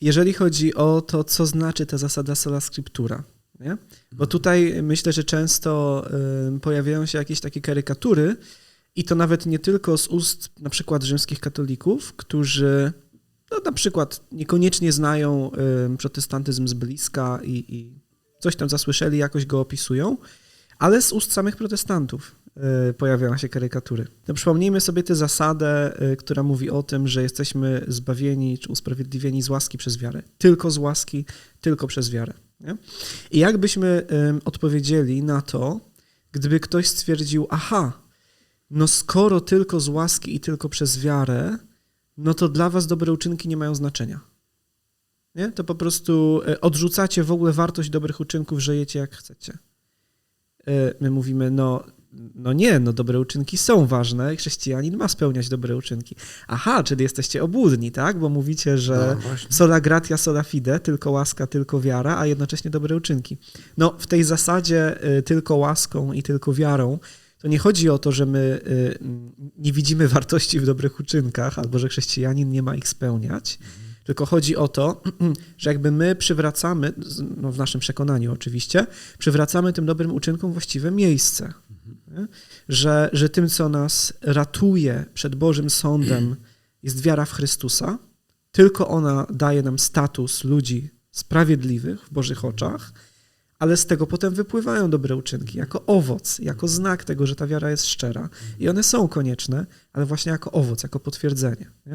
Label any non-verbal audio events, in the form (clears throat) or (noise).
Jeżeli chodzi o to, co znaczy ta zasada sola scriptura, nie? bo tutaj myślę, że często pojawiają się jakieś takie karykatury i to nawet nie tylko z ust na przykład rzymskich katolików, którzy no, na przykład niekoniecznie znają protestantyzm z bliska i, i coś tam zasłyszeli, jakoś go opisują, ale z ust samych protestantów y, pojawiają się karykatury. No, przypomnijmy sobie tę zasadę, y, która mówi o tym, że jesteśmy zbawieni czy usprawiedliwieni z łaski przez wiarę. Tylko z łaski, tylko przez wiarę. Nie? I jakbyśmy odpowiedzieli na to, gdyby ktoś stwierdził, aha, no skoro tylko z łaski i tylko przez wiarę, no to dla was dobre uczynki nie mają znaczenia. Nie? To po prostu y, odrzucacie w ogóle wartość dobrych uczynków, żyjecie jak chcecie. Y, My mówimy, no, no nie, no dobre uczynki są ważne, chrześcijanin ma spełniać dobre uczynki. Aha, czyli jesteście obłudni, tak? Bo mówicie, że No, sola gratia, sola fide, tylko łaska, tylko wiara, a jednocześnie dobre uczynki. No, w tej zasadzie y, tylko łaską i tylko wiarą to nie chodzi o to, że my y, nie widzimy wartości w dobrych uczynkach, albo że chrześcijanin nie ma ich spełniać, tylko chodzi o to, (clears throat) że jakby my przywracamy, no w naszym przekonaniu oczywiście, przywracamy tym dobrym uczynkom właściwe miejsce. Że, że tym, co nas ratuje przed Bożym Sądem, (clears throat) jest wiara w Chrystusa. Tylko ona daje nam status ludzi sprawiedliwych w Bożych oczach, ale z tego potem wypływają dobre uczynki, jako owoc, jako znak tego, że ta wiara jest szczera. I one są konieczne, ale właśnie jako owoc, jako potwierdzenie. Nie?